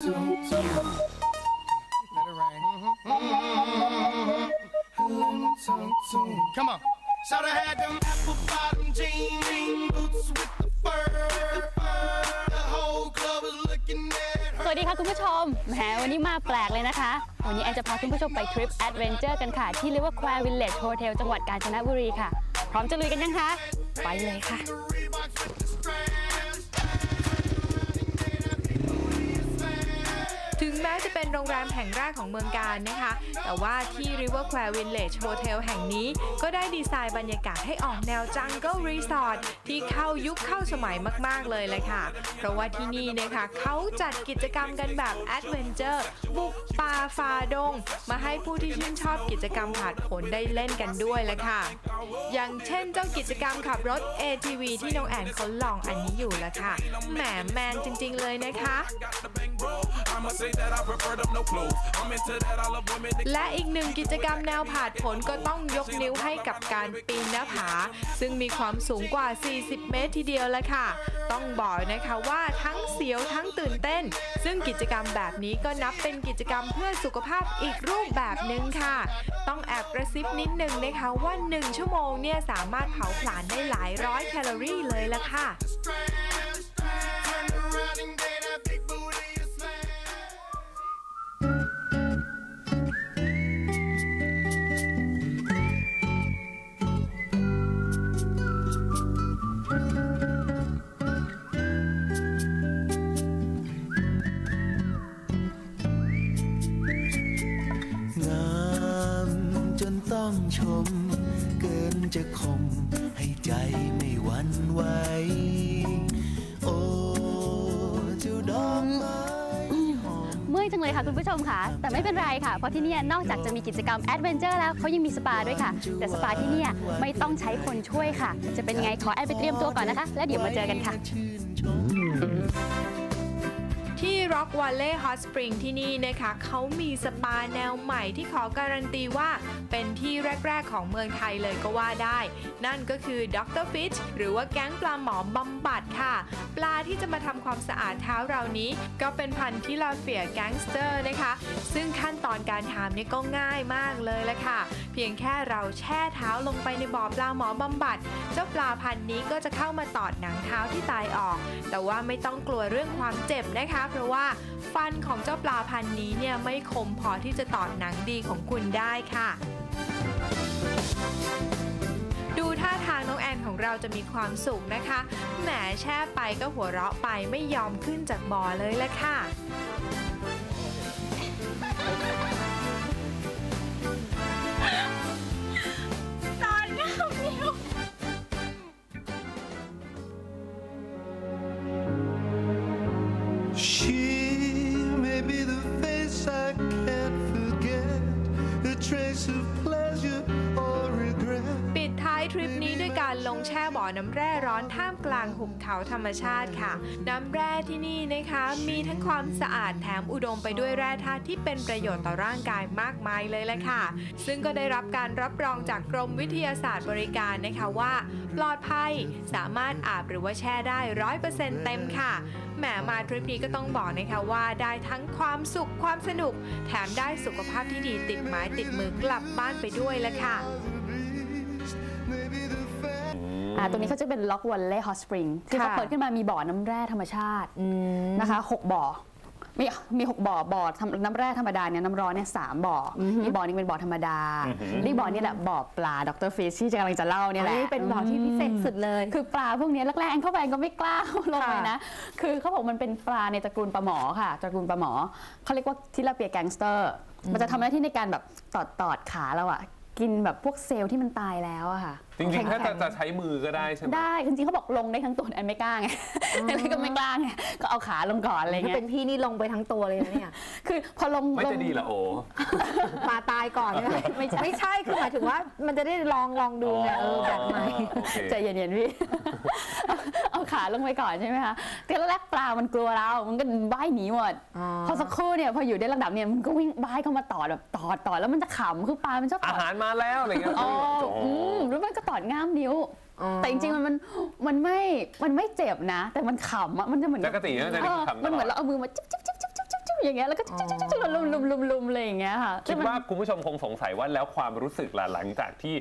Let it rain. Come on. Should have had them apple bottom jean boots with the fur. The whole club was looking at สวัสดีค่ะคุณผู้ชม แหมวันนี้มาแปลกเลยนะคะ วันนี้แอนจะพาคุณผู้ชมไปทริปแอดเวนเจอร์กันค่ะ ที่เรียกว่าแควร์วิลเลจโฮเทลจังหวัดกาญจนบุรีค่ะ พร้อมจะลุยกันยังคะ ไปเลยค่ะ soon. แม้จะเป็นโรงแรมแห่งแรกของเมืองการนะคะ แต่ว่าที่ River q u a r e Village Hotel แห่งนี้ก็ได้ดีไซน์บรรยากาศให้ออกแนว Jungle Resort ที่เข้ายุคเข้าสมัยมาก ๆ เลยเลยค่ะ เพราะว่าที่นี่นะคะเขาจัดกิจกรรมกันแบบ Adventure บุกป่าฝ่าดง มาให้ผู้ที่ชื่นชอบกิจกรรมผาดผลได้เล่นกันด้วยเลยค่ะ อย่างเช่นเจ้ากิจกรรมขับรถ ATV ที่น้องแอนเขาลองอันนี้อยู่ละค่ะ แหมแมนจริง ๆ เลยนะคะและอีกหนึ่งกิจกรรมแนวผาดผลก็ต้องยกนิ้วให้กับการปีนหน้าผา ซึ่งมีความสูงกว่า 40 เมตรทีเดียวละค่ะ ต้องบอกนะคะว่าทั้งเสียวทั้งตื่นเต้น ซึ่งกิจกรรมแบบนี้ก็นับเป็นกิจกรรมเพื่อสุขภาพอีกรูปแบบหนึ่งค่ะ ต้องแอบกระซิบนิดนึงนะคะว่า 1 ชั่วโมงเนี่ยสามารถเผาผลาญได้หลายร้อยแคลอรี่เลยละค่ะ ชม เกินจะคม ให้ใจไม่หวั่นไหวโอ้เจ้าดอกไม้เมื่อยจังเลยค่ะคุณผู้ชมค่ะ แต่ไม่เป็นไรค่ะ เพราะที่นี่นอกจากจะมีกิจกรรมแอดเวนเจอร์แล้วเขายังมีสปาด้วยค่ะ แต่สปาที่นี่ไม่ต้องใช้คนช่วยค่ะ จะเป็นไงขอแอดไปเตรียมตัวก่อนนะคะ แล้วเดี๋ยวมาเจอกันค่ะ ชื่นชมที่ Rock Valley Hot Spring ที่นี่นะคะเขามีสปาแนวใหม่ที่ขอการันตีว่าเป็นที่แรก ๆ ของเมืองไทยเลยก็ว่าได้ นั่นก็คือ Dr. Fish หรือว่าแก๊งปลาหมอบำบัดค่ะ ปลาที่จะมาทำความสะอาดเท้าเรานี้ ก็เป็นพันธุ์ที่ลาเฟียแก๊งสเตอร์นะคะ ซึ่งขั้นตอนการทำเนี่ยก็ง่ายมากเลยละค่ะ เพียงแค่เราแช่เท้าลงไปในบ่อปลาหมอบำบัด เจ้าปลาพันธุ์นี้ก็จะเข้ามาตอดหนังเท้าที่ตายออก แต่ว่าไม่ต้องกลัวเรื่องความเจ็บนะคะ เพราะว่าฟันของเจ้าปลาพันธุ์นี้เนี่ยไม่คมพอที่จะตอดหนังดีของคุณได้ค่ะ ดูท่าทางน้องแอนของเราจะมีความสุขนะคะ แหมแช่ไปก็หัวเราะไปไม่ยอมขึ้นจากบ่อเลยละค่ะ น้ำแร่ร้อนท่ามกลางหุบเขาธรรมชาติค่ะ น้ำแร่ที่นี่นะคะ มีทั้งความสะอาดแถมอุดมไปด้วยแร่ธาตุที่เป็นประโยชน์ต่อร่างกายมากมายเลยแหละค่ะ ซึ่งก็ได้รับการรับรองจากกรมวิทยาศาสตร์บริการนะคะว่า ปลอดภัยสามารถอาบหรือว่าแช่ได้ร้อยเปอร์เซ็นต์เต็มค่ะแหมมาทริปนี้ก็ต้องบอกนะคะว่าได้ทั้งความสุขความสนุก แถมได้สุขภาพที่ดีติดไม้ติดมือกลับบ้านไปด้วยละค่ะ อ่าตรงนี้เขาจะเป็นล็อกวันเล่ฮอตสปริงคือเขาค่ะเปิดขึ้นมามีบ่อน้ำแร่ธรรมชาตินะคะหกบ่อมีมีหกบ่อบ่อทำน้ำแร่ธรรมดาเนี่ยน้ำร้อนเนี่ยสามบ่ออมีบ่อนึงเป็นบ่อธรรมดานี่บ่อนี่แหละบ่อปลาดรฟิชที่จะกำลังจะเล่าเนี่ยแหละนี่เป็นบ่อที่พิเศษสุดเลย คือปลาพวกเนี้ยแรกๆแอนเข้าไปก็ไม่กล้าลงเลยนะ คือเขาบอกมันเป็นปลาในตระกูลปลาหมอค่ะตระกูลปลาหมอเขาเรียกว่าทิลาเปียแกงสเตอร์ มันจะทำหน้าที่ในการแบบตอดตอดขาเราอะ กินแบบพวกเซลล์ที่มันตายแล้วอะค่ะจริงๆ ถ้าจะจะใช้มือก็ได้ใช่ไหมได้ จริงๆเขาบอกลงได้ทั้งตัวแอนไม่กล้าไงอะไรก็ไม่กล้าไงก็เอาขาลงก่อนอะไรถ้าเงี้ยเป็นพี่นี่ลงไปทั้งตัวเลยนะเนี่ยคือพอลงไม่ลงจะดีเหรอโอปลาตายก่อนใช่ไหมไม่ใช่ไม่ใช่คือหมายถึงว่ามันจะได้ลองลองดูไงเออแบบใหม่โอเคใจเย็นๆพี่ เอาขาลงไปก่อนใช่ไหมคะแต่แรกๆปลามันกลัวเรา มันก็ว่ายหนีหมดอ๋อพอสักครู่เนี่ยพออยู่ได้ระดับเนี่ยมันก็วิ่งว่ายเข้ามาตอดแบบตอดตอดแล้วมันจะขำคือปลามันชอบตอาอดหารมาแล้วอะไรเงี้ยอ๋อโอ้อืมแล้วมันก็ตอดง่ามนิ้วอ๋อแต่จริงๆมันมันมันไม่มันไม่เจ็บนะ แต่มันขำอะมันจะเหมือนจักรตีนะจะเอได้อทำตมันลเหอมือดนเราเอามือมาจิ๊บจิ๊บจิ๊บจิ๊บจิ๊บจิ๊บ อย่างเงี้ยแล้วก็ลุมลุมลุมลุมเลยอย่างเงี้ยค่ะคิดว่าคุณผู้ชมคงสงสัยว่าแล้วความรู้สึกล่ะหลังจากที่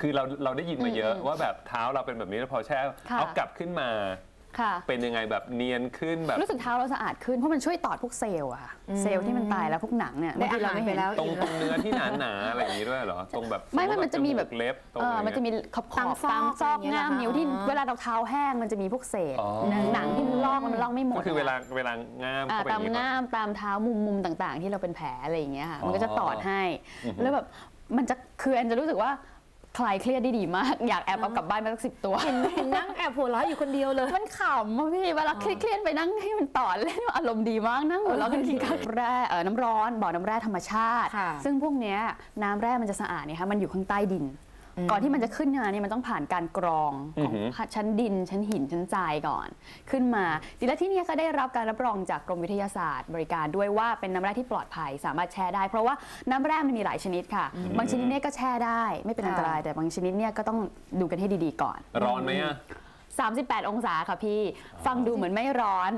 คือเราเราได้ยินมาเยอะว่าแบบเท้าเราเป็นแบบนี้แล้วพอแช่ค่ะเอากลับขึ้นมาค่ะ เป็นยังไงแบบเนียนขึ้นแบบรู้สึกเท้าเราสะอาดขึ้นเพราะมันช่วยตอดพวกเซลล์อะค่ะเซลล์ที่มันตายแล้วพวกหนังเนี่ยได้บางทีเราอาหารไม่ไปเห็นแล้วตรงตรงเนื้อที่หนาหนาๆอะไรอย่างนี้ด้วยเหรอตรงแบบไม่ไม่มันจะมีแบบจกเล็บตรงเอออะไรมันจะเงี้ยมีขอบขตามอบซอกตามซอกอย่างเงี้ยง่ามเหรอคะนิ้วที่อ๋อเวลาเราเท้าแห้งมันจะมีพวกเศษอ๋อหนังที่มันลอกมันลอกไม่หมดก็คือเวลาเวลาง่ามอ่าเข้าไปอตามย่างนี้ก่อนง่ามตามเท้ามุมมุมต่างๆ ที่เราเป็นแผลอะไรอย่างเงี้ยค่ะมันก็จะอ๋อตอดให้อือฮึแล้วแบบมันจะคือแอนจะรู้สึกว่า คลายเครียดได้ดีมาก อยากแอบเอากลับบ้านมาสักสิบตัว เห็นเห็นนั่งแอบหัวเราะอยู่คนเดียวเลย มันขำอะพี่เวลาเครียดๆไปนั่งให้มันต่อเล่นอารมณ์ดีมากนั่งหัวเราะกันกินข้าวแร่เอ่อน้ำร้อนบ่อน้ำแร่ธรรมชาติค่ะซึ่งพวกเนี้ยน้ำแร่มันจะสะอาดเนี่ยค่ะมันอยู่ข้างใต้ดิน ก่อนที่มันจะขึ้นมาเนี่ยมันต้องผ่านการกรองของอือหือชั้นดิน ชั้นหินชั้นทรายก่อน ขึ้นมาดีแล้วที่เนี่ยก็ได้รับการรับรองจากกรมวิทยาศาสตร์บริการด้วยว่าเป็นน้ำแร่ที่ปลอดภัยสามารถแช่ได้ เพราะว่าน้ำแร่มันมีหลายชนิดค่ะ บางชนิดเนี่ยก็แช่ได้ ไม่เป็นอันตรายแต่บางชนิดเนี่ยก็ต้องดูกันให้ดีๆก่อน ร้อนไหมอะ 38 องศาค่ะพี่ ฟังดูเหมือนไม่ร้อน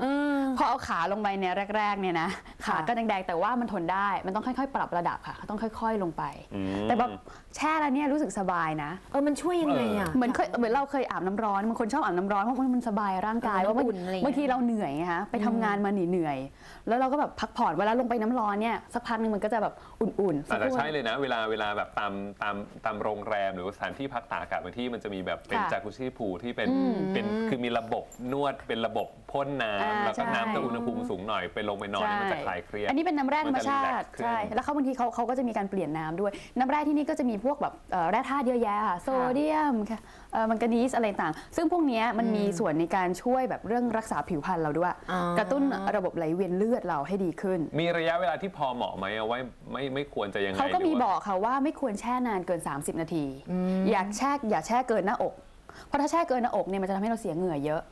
พอเอาขาลงไปเนี่ยแรก ๆ เนี่ยนะขาก็แดงๆแต่ว่ามันทนได้ มันต้องค่อยๆ ปรับระดับค่ะต้องค่อย ๆ ลงไปอืมแต่แบบแช่แล้วเนี่ยรู้สึกสบายนะเออมันช่วยยังไงอะเหมือนเคยเหมือนเราเคยอาบน้ำร้อนบางคนชอบอาบน้ำร้อนเพราะว่ามันสบายร่างกายเออว่าบางอุ่นอะไรอย่างเงี้ยบางทีเราเหนื่อยไงคะไปทำงานมาเหนื่อยๆแล้วเราก็แบบพักผ่อนเวลาลงไปน้ำร้อนเนี่ยสักพักหนึงมันก็จะแบบอุ่นๆสัอากจจะครู่ใช่เลยนะ เวลาเวลาแบบตามตามตามโรงแรมหรือว่าสถานที่พักตากอากาศบางที่มันจะมีแบบเป็นค่ะจากุชิพูลที่เป็นเป็นคือมีระบบนวดเป็นระบบพ่นอ่าน้ำแล้วก็ใช่น้ำจะอุณหภูมิสูงหน่อยไปลงไปนอนเนี่ยมันจะคลายเครียดอันนี้เป็นน้ำแร่ธรรมชามันจะติ relax ขึ้นใช่แล้วเขาบางทีเขาเขาก็จะมีการเปลี่ยนน้ำด้วย น้ำแร่ที่นี่ก็จะมีพวกแบบเอ่อแร่ธาตุเยอะแยะค่ะโซเดียมค่ะเอ่อมังกานีสอะไรต่าง ซึ่งพวกเนี้ยมันมีส่วนในการช่วยแบบเรื่องรักษาผิวพรรณเราด้วยอ๋อกระตุ้นระบบไหลเวียนเลือดเราให้ดีขึ้น มีระยะเวลาที่พอเหมาะไหมเอาไว้ไม่ไม่ควรจะยังไงเขาก็มีหรืบว่าอกค่ะว่าไม่ควรแช่นานเกิน 30 นาที อยากแช่อย่าแช่เกินหน้าอก เพราะถ้าแช่เกินหน้าอกเนี่ยมันจะทำให้เราเสียเหงื่อเยอะ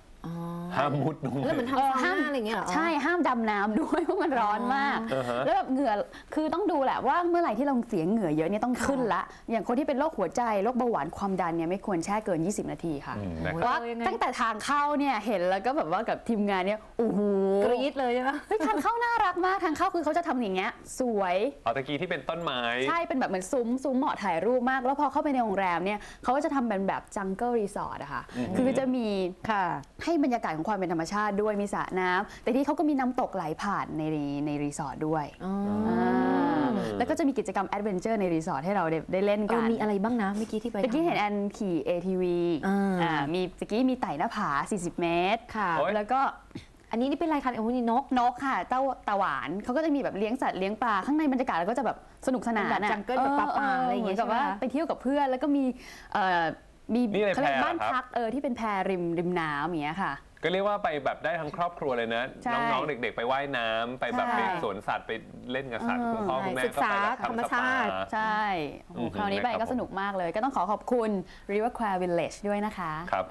ห้ามมุดลงแล้วไปเหมือนทำซาวน่าอะไรอย่างเงี้ยเหรอ ใช่ห้ามดำน้ำด้วยเพราะมันร้อนมาก แล้วแบบเหงื่อคือต้องดูแหละว่าเมื่อไหร่ที่เราเสียเหงื่อเยอะเนี่ยต้องขึ้นละ อย่างคนที่เป็นโรคหัวใจโรคเบาหวานความดันเนี่ยไม่ควรแช่เกิน 20 นาทีค่ะอืมนะเพครับราะว่าเออยังไงตั้งแต่ทางเข้าเนี่ยเห็นแล้วก็แบบว่ากับทีมงานเนี่ยโอ้โหกรี๊ดเลยใช่ไหมเฮ้ยทางเข้าน่ารักมากทางเข้าคือเขาจะทำอย่างเงี้ยสวยเอาตะกี้ที่เป็นต้นไม้ใช่เป็นแบบเหมือนซุ้มซุ้มเหมาะถ่ายรูปมาก แล้วพอเข้าไปในโรงแรมเนี่ยเขาก็จะทำเป็นแบบจังเกิลรีสอร์ทอะค่ะคือจะมีค่ะให้บรรยากาศของความเป็นธรรมชาติด้วยมีสระน้ำแต่ที่เขาก็มีน้ำตกไหลผ่านในในรีสอร์ทด้วยาแล้วก็จะมีกิจกรรมแอดเวนเจอร์ในรีสอร์ทให้เราได้ได้เล่นเอกัอนมีอะไรบ้างนะเมื่อกี้ที่ไปตะกี้เห็นทำแอนขี่ ATV อ่าอ่ามีตะกี้มีไต่หน้าผา 40 เมตรค่ะโอ๊ยแล้วก็อันนี้นี่เป็นอะไรคะโอ้โหนี่นกนกค่ะเต้าตาหวานเขาก็จะมีแบบเลี้ยงสัตว์เลี้ยงปลาข้างในบรรยากาศเราก็จะแบบสนุกสนานเป็นแบบอะ jungle แบบป่าๆอะไรอย่างเงี้ยเหมืนกับว่าใช่ไหมคะไปเที่ยวกับเพื่อนแล้วก็มีเอ่อ มีนี่อะไรเขาเรียกแพบ้านเหรอครับ พักเออที่เป็นแพริมริมน้ำอย่างเงี้ยค่ะ ก็เรียกว่าไปแบบได้ทั้งครอบครัวเลยนะ ใช่น้องๆเด็ก ๆ ไปว่ายน้ำไปแบบใช่ ไปสวนสัตว์ไปเล่นกับสัตว์เออ คุณพ่อคุณแม่ศึกก็ษาไปแบบธรรมทำสปา ชาติ ใช่โอ้โหคราวนี้ไปก็สนุกมากเลย ก็ต้องขอขอบคุณ River Quay Village ด้วยนะคะ ครับ